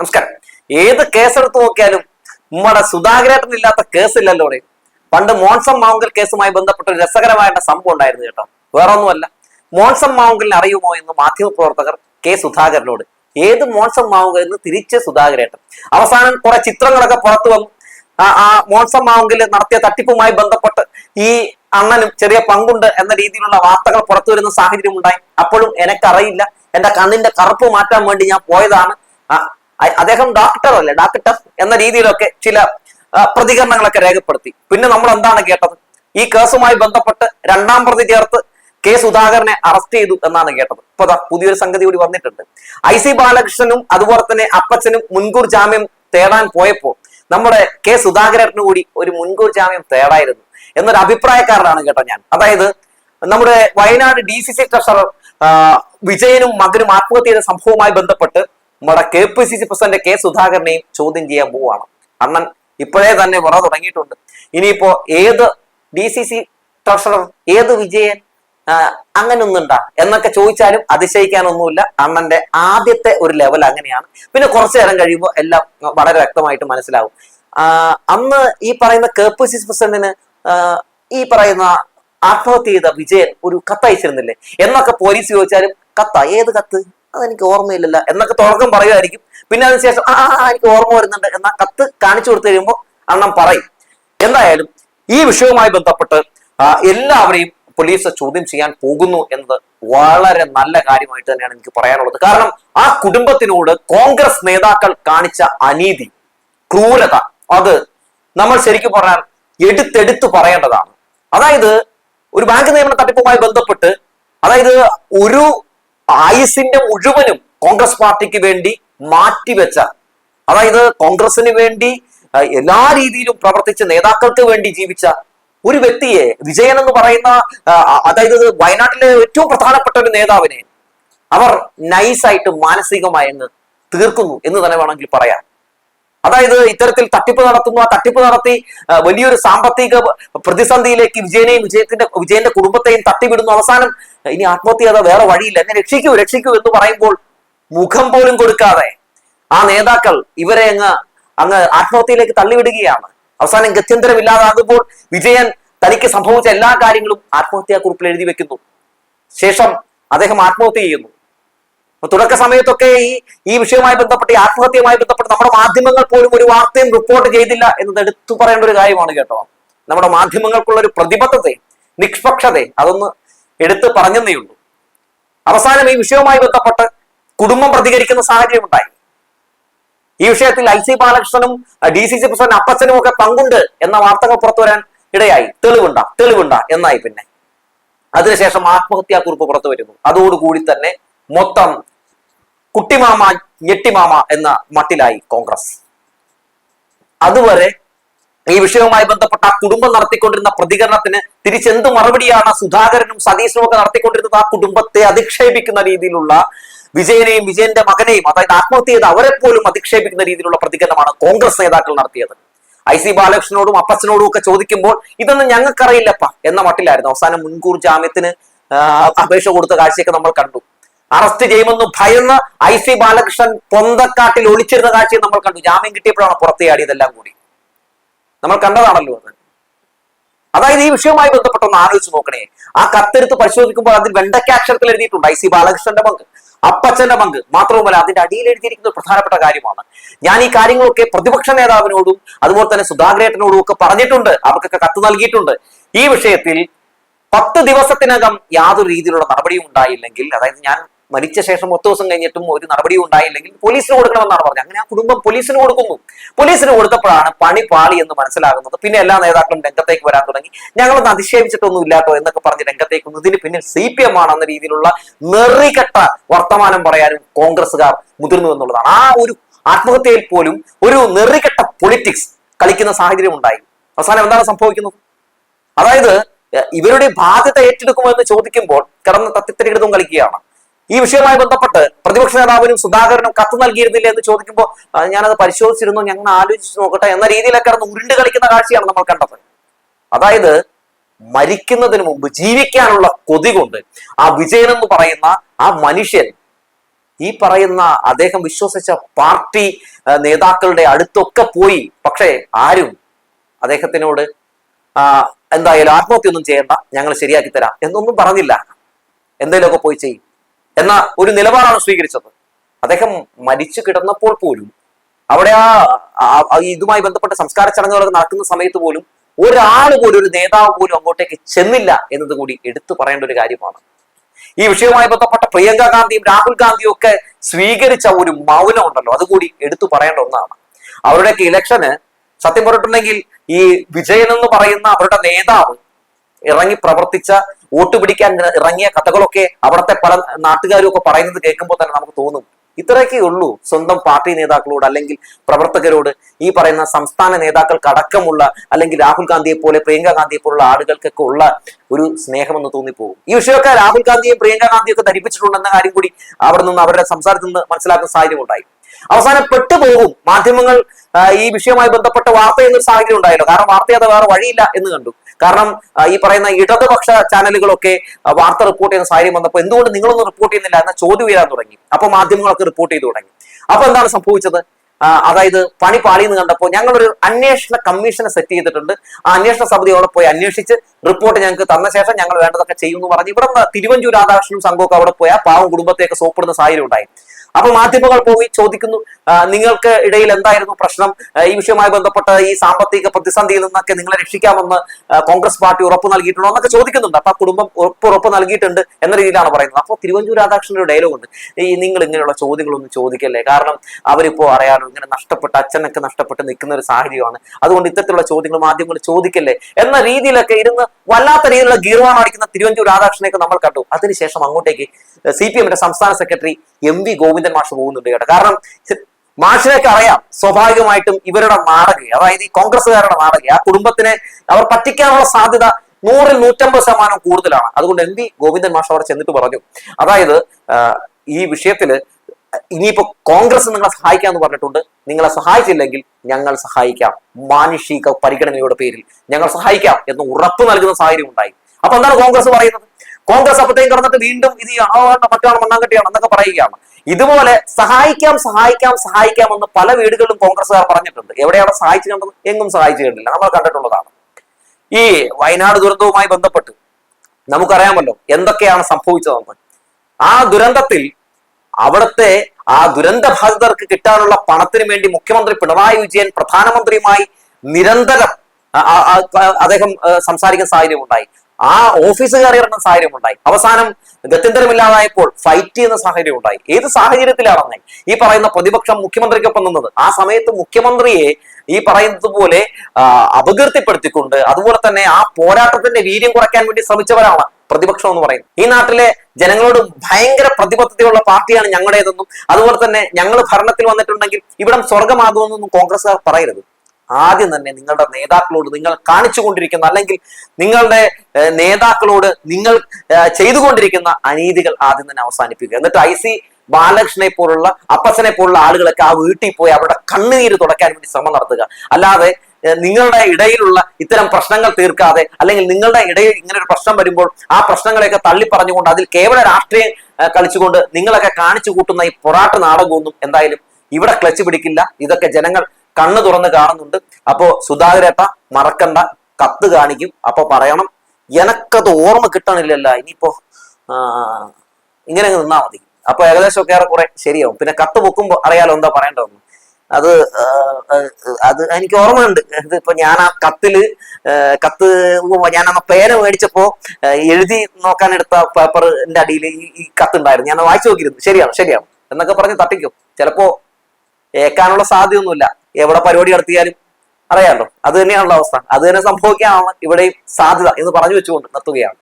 നമസ്കാരം. ഏത് കേസെടുത്ത് നോക്കിയാലും നമ്മുടെ സുധാകരേട്ടനില്ലാത്ത കേസില്ലല്ലോ ഇവിടെ പണ്ട് മോൺസം മാവുങ്കൽ കേസുമായി ബന്ധപ്പെട്ട ഒരു രസകരമായിട്ട് സംഭവം ഉണ്ടായിരുന്നു കേട്ടോ. വേറെ ഒന്നുമല്ല മോൺസം മാവുങ്കലിനെ അറിയുമോ എന്ന് മാധ്യമപ്രവർത്തകർ കെ സുധാകരനോട്. ഏത് മോൺസം മാവുങ്കൽ എന്ന് തിരിച്ച് സുധാകരേട്ടൻ. അവസാനം കുറെ ചിത്രങ്ങളൊക്കെ പുറത്തു വന്നു. ആ മോൺസം മാവുങ്കിൽ നടത്തിയ തട്ടിപ്പുമായി ബന്ധപ്പെട്ട് ഈ അണ്ണനും ചെറിയ പങ്കുണ്ട് എന്ന രീതിയിലുള്ള വാർത്തകൾ പുറത്തു വരുന്ന സാഹചര്യം ഉണ്ടായി അപ്പോഴും എനിക്കറിയില്ല. എന്റെ കണ്ണിന്റെ കറുപ്പ് മാറ്റാൻ വേണ്ടി ഞാൻ പോയതാണ്. അദ്ദേഹം ഡോക്ടർ അല്ലേ? ഡോക്ടർ എന്ന രീതിയിലൊക്കെ ചില പ്രതികരണങ്ങളൊക്കെ രേഖപ്പെടുത്തി. പിന്നെ നമ്മൾ എന്താണ് കേട്ടത്? ഈ കേസുമായി ബന്ധപ്പെട്ട് രണ്ടാം പ്രതി ചേർത്ത് കെ സുധാകരനെ അറസ്റ്റ് ചെയ്തു എന്നാണ് കേട്ടത്. ഇപ്പൊ പുതിയൊരു സംഗതി കൂടി വന്നിട്ടുണ്ട്. ഐ സി ബാലകൃഷ്ണനും അതുപോലെ തന്നെ അപ്പച്ചനും മുൻകൂർ ജാമ്യം തേടാൻ പോയപ്പോൾ നമ്മുടെ കെ സുധാകരന് കൂടി ഒരു മുൻകൂർ ജാമ്യം തേടായിരുന്നു എന്നൊരു അഭിപ്രായക്കാരനാണ് കേട്ടോ ഞാൻ. അതായത് നമ്മുടെ Wayanad D C C treasurer വിജയനും മകനും ആത്മഹത്യ ചെയ്ത സംഭവവുമായി ബന്ധപ്പെട്ട് നമ്മുടെ K P C C president K സുധാകരനെയും ചോദ്യം ചെയ്യാൻ പോവുകയാണ്. അണ്ണൻ ഇപ്പോഴേ തന്നെ വിറ തുടങ്ങിയിട്ടുണ്ട്. ഇനിയിപ്പോ ഏത് ഡി സി സി ട്രഷറർ ഏത് വിജയൻ അങ്ങനൊന്നും അങ്ങനൊന്നുണ്ടാ എന്നൊക്കെ ചോദിച്ചാലും അതിശയിക്കാനൊന്നുമില്ല. അണ്ണന്റെ ആദ്യത്തെ ഒരു ലെവൽ അങ്ങനെയാണ്. പിന്നെ കുറച്ചു നേരം കഴിയുമ്പോൾ എല്ലാം വളരെ വ്യക്തമായിട്ട് മനസ്സിലാവും. അന്ന് ഈ പറയുന്ന കെ പി സി സി പ്രസിഡന്റിന് ഈ പറയുന്ന ആത്മഹത്യ ചെയ്ത വിജയൻ ഒരു കത്ത് അയച്ചിരുന്നില്ലേ എന്നൊക്കെ പോലീസ് ചോദിച്ചാലും കത്ത? ഏത് കത്ത്? അതെനിക്ക് ഓർമ്മയില്ലല്ല എന്നൊക്കെ തുടക്കം പറയുമായിരിക്കും. പിന്നെ അതിനുശേഷം ആ ആ, എനിക്ക് ഓർമ്മ വരുന്നുണ്ട് എന്ന കത്ത് കാണിച്ചു കൊടുത്തു കഴിയുമ്പോൾ അണ്ണം പറയും. എന്തായാലും ഈ വിഷയവുമായി ബന്ധപ്പെട്ട് എല്ലാവരെയും പോലീസ് ചോദ്യം ചെയ്യാൻ പോകുന്നു എന്നത് വളരെ നല്ല കാര്യമായിട്ട് തന്നെയാണ് എനിക്ക് പറയാനുള്ളത്. കാരണം ആ കുടുംബത്തിനോട് കോൺഗ്രസ് നേതാക്കൾ കാണിച്ച അനീതി ക്രൂരത അത് നമ്മൾ ശരിക്കും പറഞ്ഞാൽ എടുത്തെടുത്ത് പറയേണ്ടതാണ്. അതായത് ഒരു ബാങ്ക് നിയമന തട്ടിപ്പുമായി ബന്ധപ്പെട്ട് അതായത് ഒരു ആയുസിന്റെ മുഴുവനും കോൺഗ്രസ് പാർട്ടിക്ക് വേണ്ടി മാറ്റിവെച്ച അതായത് കോൺഗ്രസിന് വേണ്ടി എല്ലാ രീതിയിലും പ്രവർത്തിച്ച നേതാക്കൾക്ക് വേണ്ടി ജീവിച്ച ഒരു വ്യക്തിയെ വിജയൻ എന്ന് പറയുന്ന അതായത് വയനാട്ടിലെ ഏറ്റവും പ്രധാനപ്പെട്ട ഒരു നേതാവിനെ അവർ നൈസായിട്ട് മാനസികമായി അങ്ങ് തീർക്കുന്നു എന്ന് തന്നെ വേണമെങ്കിൽ പറയാം. അതായത് ഇത്തരത്തിൽ തട്ടിപ്പ് നടത്തുന്നു. ആ തട്ടിപ്പ് നടത്തി വലിയൊരു സാമ്പത്തിക പ്രതിസന്ധിയിലേക്ക് വിജയനെയും വിജയത്തിന്റെ വിജയന്റെ കുടുംബത്തെയും തട്ടിവിടുന്നു. അവസാനം ഇനി ആത്മഹത്യ വേറെ വഴിയില്ല. എന്നെ രക്ഷിക്കൂ രക്ഷിക്കൂ എന്ന് പറയുമ്പോൾ മുഖം പോലും കൊടുക്കാതെ ആ നേതാക്കൾ ഇവരെ അങ്ങ് അങ്ങ് ആത്മഹത്യയിലേക്ക് തള്ളിവിടുകയാണ്. അവസാനം ഗത്യന്തരമില്ലാതാകുമ്പോൾ വിജയൻ തനിക്ക് സംഭവിച്ച എല്ലാ കാര്യങ്ങളും ആത്മഹത്യാക്കുറിപ്പിൽ എഴുതി വെക്കുന്നു. ശേഷം അദ്ദേഹം ആത്മഹത്യ ചെയ്യുന്നു. തുടക്ക സമയത്തൊക്കെ ഈ ഈ വിഷയവുമായി ബന്ധപ്പെട്ട് ഈ ആത്മഹത്യയുമായി ബന്ധപ്പെട്ട് നമ്മുടെ മാധ്യമങ്ങൾ പോലും ഒരു വാർത്തയും റിപ്പോർട്ട് ചെയ്തില്ല എന്നത് എടുത്തു പറയേണ്ട ഒരു കാര്യമാണ് കേട്ടോ. നമ്മുടെ മാധ്യമങ്ങൾക്കുള്ള ഒരു പ്രതിബദ്ധത നിഷ്പക്ഷത അതൊന്ന് എടുത്ത് പറഞ്ഞതേ ഉള്ളൂ. അവസാനം ഈ വിഷയവുമായി ബന്ധപ്പെട്ട് കുടുംബം പ്രതികരിക്കുന്ന സാഹചര്യം ഉണ്ടായി ഈ വിഷയത്തിൽ ഐ സി ബാലകൃഷ്ണനും ഡി സി സി പ്രസിഡന്റ് അപ്പച്ചനും ഒക്കെ പങ്കുണ്ട് എന്ന വാർത്തകൾ പുറത്തു വരാൻ ഇടയായി. തെളിവുണ്ട തെളിവുണ്ട എന്നായി പിന്നെ. അതിനുശേഷം ആത്മഹത്യാക്കുറിപ്പ് പുറത്തു വരുന്നു. അതോടുകൂടി തന്നെ മൊത്തം കുട്ടിമാമ ഞെട്ടിമാമ എന്ന മട്ടിലായി കോൺഗ്രസ്. അതുവരെ ഈ വിഷയവുമായി ബന്ധപ്പെട്ട ആ കുടുംബം നടത്തിക്കൊണ്ടിരുന്ന പ്രതികരണത്തിന് തിരിച്ചെന്ത് മറുപടിയാണ് സുധാകരനും സതീശനും ഒക്കെ നടത്തിക്കൊണ്ടിരുന്നത്? ആ കുടുംബത്തെ അധിക്ഷേപിക്കുന്ന രീതിയിലുള്ള വിജയനെയും വിജയന്റെ മകനെയും അതായത് ആത്മഹത്യ ചെയ്ത് അവരെ പോലും അധിക്ഷേപിക്കുന്ന രീതിയിലുള്ള പ്രതികരണമാണ് കോൺഗ്രസ് നേതാക്കൾ നടത്തിയത്. ഐ സി ബാലകൃഷ്ണനോടും അപ്പച്ചനോടും ഒക്കെ ചോദിക്കുമ്പോൾ ഇതൊന്നും ഞങ്ങൾക്കറിയില്ലപ്പ എന്ന മട്ടിലായിരുന്നു. അവസാനം മുൻകൂർ ജാമ്യത്തിന് അപേക്ഷ കൊടുത്ത കാഴ്ചയൊക്കെ നമ്മൾ കണ്ടു. അറസ്റ്റ് ചെയ്യുമെന്ന് ഭയന്ന് ഐ സി ബാലകൃഷ്ണൻ പൊന്തക്കാട്ടിൽ ഒളിച്ചിരുന്ന കാഴ്ചയും നമ്മൾ കണ്ടു. ജാമ്യം കിട്ടിയപ്പോഴാണ് പുറത്തെയാടിയതെല്ലാം കൂടി. നമ്മൾ കണ്ടതാണല്ലോ അത്. അതായത് ഈ വിഷയവുമായി ബന്ധപ്പെട്ടൊന്ന് ആലോചിച്ച് നോക്കണേ. ആ കത്തെടുത്ത് പരിശോധിക്കുമ്പോൾ അതിൽ വെണ്ടയ്ക്ക അക്ഷരത്തിൽ എഴുതിയിട്ടുണ്ട് ഐ സി ബാലകൃഷ്ണന്റെ പങ്ക്. അപ്പച്ചന്റെ പങ്ക്. മാത്രവുമല്ല അതിന്റെ അടിയിൽ എഴുതിയിരിക്കുന്ന പ്രധാനപ്പെട്ട കാര്യമാണ്. ഞാൻ ഈ കാര്യങ്ങളൊക്കെ പ്രതിപക്ഷ നേതാവിനോടും അതുപോലെ തന്നെ സുധാകരേട്ടനോടും ഒക്കെ പറഞ്ഞിട്ടുണ്ട്. അവർക്കൊക്കെ കത്ത് നൽകിയിട്ടുണ്ട്. ഈ വിഷയത്തിൽ പത്ത് ദിവസത്തിനകം യാതൊരു രീതിയിലുള്ള നടപടിയും ഉണ്ടായില്ലെങ്കിൽ അതായത് ഞാൻ മരിച്ച ശേഷം ഒത്തു ദിവസം കഴിഞ്ഞിട്ടും ഒരു നടപടിയും ഉണ്ടായില്ലെങ്കിൽ പോലീസിന് കൊടുക്കണമെന്നാണ് പറഞ്ഞത്. അങ്ങനെ ആ കുടുംബം പോലീസിന് കൊടുക്കുന്നു. പോലീസിന് കൊടുത്തപ്പോഴാണ് പണി പാളി എന്ന് മനസ്സിലാകുന്നത്. പിന്നെ എല്ലാ നേതാക്കളും രംഗത്തേക്ക് വരാൻ തുടങ്ങി. ഞങ്ങളൊന്നും അധിക്ഷേപിച്ചിട്ടൊന്നും ഇല്ലാട്ടോ എന്നൊക്കെ പറഞ്ഞ് രംഗത്തേക്ക് ഇതിന് പിന്നിൽ സി പി എം ആണെന്ന രീതിയിലുള്ള നെറികെട്ട വർത്തമാനം പറയാനും കോൺഗ്രസ്സുകാർ മുതിർന്നു എന്നുള്ളതാണ്. ആ ഒരു ആത്മഹത്യയിൽ പോലും ഒരു നെറികെട്ട പൊളിറ്റിക്സ് കളിക്കുന്ന സാഹചര്യം ഉണ്ടായി. അവസാനം എന്താണ് സംഭവിക്കുന്നത് അതായത് ഇവരുടെ ബാധ്യത ഏറ്റെടുക്കുമോ എന്ന് ചോദിക്കുമ്പോൾ കിടന്ന് തത്തിത്തരികിടതും കളിക്കുകയാണ്. ഈ വിഷയവുമായി ബന്ധപ്പെട്ട് പ്രതിപക്ഷ നേതാവിനും സുധാകരനും കത്ത് നൽകിയിരുന്നില്ല എന്ന് ചോദിക്കുമ്പോൾ "ആ, ഞാനത് പരിശോധിച്ചിരുന്നു ഞങ്ങൾ ആലോചിച്ച് നോക്കട്ടെ എന്ന രീതിയിലൊക്കെ കിടന്ന് ഉരുണ്ട് കളിക്കുന്ന കാഴ്ചയാണ് നമ്മൾ കണ്ടത്. അതായത് മരിക്കുന്നതിന് മുമ്പ് ജീവിക്കാനുള്ള കൊതി കൊണ്ട് ആ വിജയൻ എന്ന് പറയുന്ന ആ മനുഷ്യൻ ഈ പറയുന്ന അദ്ദേഹം വിശ്വസിച്ച പാർട്ടി നേതാക്കളുടെ അടുത്തൊക്കെ പോയി. പക്ഷേ ആരും അദ്ദേഹത്തിനോട് എന്തായാലും ആത്മഹത്യ ഒന്നും ചെയ്യേണ്ട ഞങ്ങൾ ശരിയാക്കി തരാം എന്നൊന്നും പറഞ്ഞില്ല. എന്തെങ്കിലുമൊക്കെ പോയി ചെയ്യും. എന്ന ഒരു നിലപാടാണ് സ്വീകരിച്ചത്. അദ്ദേഹം മരിച്ചു കിടന്നപ്പോൾ പോലും അവിടെ ആ ഇതുമായി ബന്ധപ്പെട്ട സംസ്കാര ചടങ്ങുകളൊക്കെ നടക്കുന്ന സമയത്ത് പോലും ഒരാൾ പോലും ഒരു നേതാവ് പോലും അങ്ങോട്ടേക്ക് ചെന്നില്ല എന്നത് കൂടി എടുത്തു പറയേണ്ട ഒരു കാര്യമാണ്. ഈ വിഷയവുമായി ബന്ധപ്പെട്ട പ്രിയങ്ക ഗാന്ധിയും രാഹുൽ ഗാന്ധിയും ഒക്കെ സ്വീകരിച്ച ഒരു മൗനം ഉണ്ടല്ലോ. അതുകൂടി എടുത്തു പറയേണ്ട ഒന്നാണ്. അവരുടെയൊക്കെ ഇലക്ഷന് സത്യം പറഞ്ഞിട്ടുണ്ടെങ്കിൽ ഈ വിജയൻ എന്ന് പറയുന്ന അവരുടെ നേതാവ് ഇറങ്ങി പ്രവർത്തിച്ച വോട്ട് പിടിക്കാൻ ഇറങ്ങിയ കഥകളൊക്കെ അവിടുത്തെ പല നാട്ടുകാരും ഒക്കെ പറയുന്നത് കേൾക്കുമ്പോൾ തന്നെ നമുക്ക് തോന്നും. ഇത്രയൊക്കെ ഉള്ളൂ സ്വന്തം പാർട്ടി നേതാക്കളോട് അല്ലെങ്കിൽ പ്രവർത്തകരോട് ഈ പറയുന്ന സംസ്ഥാന നേതാക്കൾക്ക് അടക്കമുള്ള അല്ലെങ്കിൽ രാഹുൽ ഗാന്ധിയെ പോലെ പ്രിയങ്ക ഗാന്ധിയെ പോലുള്ള ആളുകൾക്കൊക്കെ ഉള്ള ഒരു സ്നേഹമെന്ന് തോന്നിപ്പോകും. ഈ വിഷയമൊക്കെ രാഹുൽ ഗാന്ധിയും പ്രിയങ്ക ഗാന്ധിയൊക്കെ ധരിപ്പിച്ചിട്ടുണ്ടെന്ന കാര്യം കൂടി അവിടെ നിന്ന് അവരുടെ സംസാരത്തിൽ നിന്ന് മനസ്സിലാക്കുന്ന സാഹചര്യം ഉണ്ടായി അവസാനം പെട്ടുപോകും മാധ്യമങ്ങൾ ഈ വിഷയവുമായി ബന്ധപ്പെട്ട വാർത്ത എന്നൊരു സാഹചര്യം ഉണ്ടായല്ലോ. കാരണം വാർത്ത അത് വേറെ വഴിയില്ല എന്ന് കണ്ടു. കാരണം ഈ പറയുന്ന ഇടതുപക്ഷ ചാനലുകളൊക്കെ വാർത്ത റിപ്പോർട്ട് ചെയ്യുന്ന സാഹചര്യം വന്നപ്പോൾ എന്തുകൊണ്ട് നിങ്ങളൊന്നും റിപ്പോർട്ട് ചെയ്യുന്നില്ല എന്ന ചോദ്യം ഉയരാൻ തുടങ്ങി. അപ്പൊ മാധ്യമങ്ങളൊക്കെ റിപ്പോർട്ട് ചെയ്തു തുടങ്ങി. അപ്പൊ എന്താണ് സംഭവിച്ചത്? അതായത് പണി പാളിയെന്ന് കണ്ടപ്പോൾ ഞങ്ങളൊരു അന്വേഷണ കമ്മീഷനെ സെറ്റ് ചെയ്തിട്ടുണ്ട്. ആ അന്വേഷണ സമിതി അവിടെ പോയി അന്വേഷിച്ച് റിപ്പോർട്ട് ഞങ്ങൾക്ക് തന്ന ശേഷം ഞങ്ങൾ വേണ്ടതൊക്കെ ചെയ്യുമെന്ന് പറഞ്ഞ് ഇവിടെ തിരുവഞ്ചൂർ രാധാകൃഷ്ണനും സംഘമൊക്കെ അവിടെ പോയാൽ പാവം കുടുംബത്തെയൊക്കെ സോപ്പിടുന്ന സാഹചര്യം ഉണ്ടായി. അപ്പൊ മാധ്യമങ്ങൾ പോയി ചോദിക്കുന്നു നിങ്ങൾക്ക് ഇടയിൽ എന്തായിരുന്നു പ്രശ്നം? ഈ വിഷയവുമായി ബന്ധപ്പെട്ട ഈ സാമ്പത്തിക പ്രതിസന്ധിയിൽ നിന്നൊക്കെ നിങ്ങളെ രക്ഷിക്കാമെന്ന് കോൺഗ്രസ് പാർട്ടി ഉറപ്പ് നൽകിയിട്ടുണ്ടോ എന്നൊക്കെ ചോദിക്കുന്നുണ്ട്. അപ്പൊ ആ കുടുംബം ഉറപ്പ് ഉറപ്പ് നൽകിയിട്ടുണ്ട് എന്ന രീതിയിലാണ് പറയുന്നത്. അപ്പോൾ തിരുവഞ്ചൂർ രാധാകൃഷ്ണന്റെ ഡയലോഗ് ഉണ്ട്. ഈ നിങ്ങൾ ഇങ്ങനെയുള്ള ചോദ്യങ്ങളൊന്നും ചോദിക്കല്ലേ? കാരണം അവരിപ്പോ അറിയാലോ ഇങ്ങനെ നഷ്ടപ്പെട്ട് അച്ഛനൊക്കെ നഷ്ടപ്പെട്ട് നിൽക്കുന്ന ഒരു സാഹചര്യമാണ്. അതുകൊണ്ട് ഇത്തരത്തിലുള്ള ചോദ്യങ്ങൾ മാധ്യമങ്ങൾ ചോദിക്കല്ലേ? എന്ന രീതിയിലൊക്കെ ഇരുന്ന് വല്ലാത്ത രീതിയിലുള്ള ഗീർവാണം അടിക്കുന്ന തിരുവഞ്ചൂർ രാധാകൃഷ്ണനെയൊക്കെ നമ്മൾ കണ്ടു. അതിനുശേഷം അങ്ങോട്ടേക്ക് സി പി എമ്മിന്റെ സംസ്ഥാന സെക്രട്ടറി എം വി ഗോവിന്ദൻ മാഷ് പോകുന്നുണ്ട് കേട്ടോ. കാരണം മാഷിനൊക്കെ അറിയാം സ്വാഭാവികമായിട്ടും ഇവരുടെ നാടക അതായത് ഈ കോൺഗ്രസ്സുകാരുടെ നാടക. ആ കുടുംബത്തിനെ അവർ പറ്റിക്കാനുള്ള സാധ്യത നൂറിൽ നൂറ്റമ്പത് ശതമാനം കൂടുതലാണ്. അതുകൊണ്ട് എം വി ഗോവിന്ദൻ മാഷ് അവർ ചെന്നിട്ട് പറഞ്ഞു. അതായത് ഈ വിഷയത്തിൽ ഇനിയിപ്പോ കോൺഗ്രസ് നിങ്ങളെ സഹായിക്കാന്ന് പറഞ്ഞിട്ടുണ്ട്. നിങ്ങളെ സഹായിച്ചില്ലെങ്കിൽ ഞങ്ങൾ സഹായിക്കാം. മാനുഷിക പരിഗണനയുടെ പേരിൽ ഞങ്ങൾ സഹായിക്കാം എന്ന് ഉറപ്പ് നൽകുന്ന സാഹചര്യം ഉണ്ടായി. അപ്പൊ എന്താണ് കോൺഗ്രസ് പറയുന്നത്? കോൺഗ്രസ് അപ്പത്തേക്കും കടന്നിട്ട് വീണ്ടും ഇത് ചെയ്യണം ആ വേണ്ട മറ്റാണ് മണ്ണാങ്കട്ടിയാണ് എന്നൊക്കെ പറയുകയാണ്. ഇതുപോലെ സഹായിക്കാം സഹായിക്കാം സഹായിക്കാം എന്ന് പല വീടുകളിലും കോൺഗ്രസ്സുകാർ പറഞ്ഞിട്ടുണ്ട്. എവിടെയാണ് സഹായിച്ചു കണ്ടത്? എങ്ങും സഹായിച്ചു കണ്ടില്ല. നമ്മൾ കണ്ടിട്ടുള്ളതാണ്. ഈ വയനാട് ദുരന്തവുമായി ബന്ധപ്പെട്ട് നമുക്കറിയാമല്ലോ എന്തൊക്കെയാണ് സംഭവിച്ചതെന്ന്. ആ ദുരന്തത്തിൽ അവിടുത്തെ ആ ദുരന്ത ബാധിതർക്ക് കിട്ടാനുള്ള പണത്തിന് വേണ്ടി മുഖ്യമന്ത്രി പിണറായി വിജയൻ പ്രധാനമന്ത്രിയുമായി നിരന്തരം അദ്ദേഹം സംസാരിക്കുന്ന സാഹചര്യം ഉണ്ടായി. ആ ഓഫീസ് കയറി ഇറങ്ങുന്ന സാഹചര്യം ഉണ്ടായി. അവസാനം ഗത്യന്തരമില്ലാതായപ്പോൾ ഫൈറ്റ് ചെയ്യുന്ന സാഹചര്യം ഉണ്ടായി. ഏത് സാഹചര്യത്തിലാണെന്നേ ഈ പറയുന്ന പ്രതിപക്ഷം മുഖ്യമന്ത്രിക്കൊപ്പം നിന്നത്. ആ സമയത്ത് മുഖ്യമന്ത്രിയെ ഈ പറയുന്നത് പോലെ അപകീർത്തിപ്പെടുത്തിക്കൊണ്ട് അതുപോലെ തന്നെ ആ പോരാട്ടത്തിന്റെ വീര്യം കുറയ്ക്കാൻ വേണ്ടി ശ്രമിച്ചവരാണ് പ്രതിപക്ഷം എന്ന് പറയുന്നത്. ഈ നാട്ടിലെ ജനങ്ങളോട് ഭയങ്കര പ്രതിബദ്ധതയുള്ള പാർട്ടിയാണ് ഞങ്ങളുടേതെന്നും അതുപോലെ തന്നെ ഞങ്ങൾ ഭരണത്തിൽ വന്നിട്ടുണ്ടെങ്കിൽ ഇവിടം സ്വർഗമാകുമെന്നൊന്നും കോൺഗ്രസ്സുകാർ പറയരുത്. ആദ്യം തന്നെ നിങ്ങളുടെ നേതാക്കളോട് നിങ്ങൾ കാണിച്ചുകൊണ്ടിരിക്കുന്ന അല്ലെങ്കിൽ നിങ്ങളുടെ നേതാക്കളോട് നിങ്ങൾ ചെയ്തുകൊണ്ടിരിക്കുന്ന അനീതികൾ ആദ്യം തന്നെ അവസാനിപ്പിക്കുക. എന്നിട്ട് ഐ സി ബാലകൃഷ്ണനെ പോലുള്ള അപ്പസനെ പോലുള്ള ആളുകളൊക്കെ ആ വീട്ടിൽ പോയി അവരുടെ കണ്ണുനീര് തുടക്കാൻ വേണ്ടി ശ്രമം നടത്തുക. അല്ലാതെ നിങ്ങളുടെ ഇടയിലുള്ള ഇത്തരം പ്രശ്നങ്ങൾ തീർക്കാതെ അല്ലെങ്കിൽ നിങ്ങളുടെ ഇടയിൽ ഇങ്ങനെ ഒരു പ്രശ്നം വരുമ്പോൾ ആ പ്രശ്നങ്ങളെയൊക്കെ തള്ളി പറഞ്ഞുകൊണ്ട് അതിൽ കേവല രാഷ്ട്രീയം കളിച്ചുകൊണ്ട് നിങ്ങളൊക്കെ കാണിച്ചു കൂട്ടുന്ന ഈ പൊറാട്ട് നാടകമൊന്നും എന്തായാലും ഇവിടെ ക്ലച്ച് പിടിക്കില്ല. ഇതൊക്കെ ജനങ്ങൾ കണ്ണു തുറന്ന് കാണുന്നുണ്ട്. അപ്പോ സുധാകരേട്ട മറക്കണ്ട. കത്ത് കാണിക്കും. അപ്പൊ പറയണം എനക്കത് ഓർമ്മ കിട്ടണില്ലല്ല. ഇനിയിപ്പോ ഇങ്ങനെ നിന്നാ മതി. അപ്പൊ ഏകദേശം ഒക്കെ ഏറെ കുറെ ശരിയാവും. പിന്നെ കത്ത് പൊക്കുമ്പോ അറിയാലോ എന്താ പറയേണ്ടതെന്ന്. അത് അത് എനിക്ക് ഓർമ്മയുണ്ട്. ഇതിപ്പോ ഞാൻ ആ കത്തിൽ കത്ത് ഞാൻ ആ പേന മേടിച്ചപ്പോ എഴുതി നോക്കാൻ എടുത്ത പേപ്പറിന്റെ അടിയിൽ ഈ കത്ത് കത്തുണ്ടായിരുന്നു. ഞാൻ വായിച്ചു നോക്കിയിരുന്നു. ശരിയാണ് ശരിയാണ്. എന്നൊക്കെ പറഞ്ഞ് തട്ടിക്കും. ചിലപ്പോ ഏക്കാനുള്ള സാധ്യതയൊന്നുമില്ല. എവിടെ പരിപാടി നടത്തിയാലും അറിയാമല്ലോ അത് തന്നെയാണല്ലോ അവസ്ഥ. അത് തന്നെ സംഭവിക്കാനാണ് ഇവിടെയും സാധ്യത എന്ന് പറഞ്ഞു വെച്ചുകൊണ്ട് നിർത്തുകയാണ്.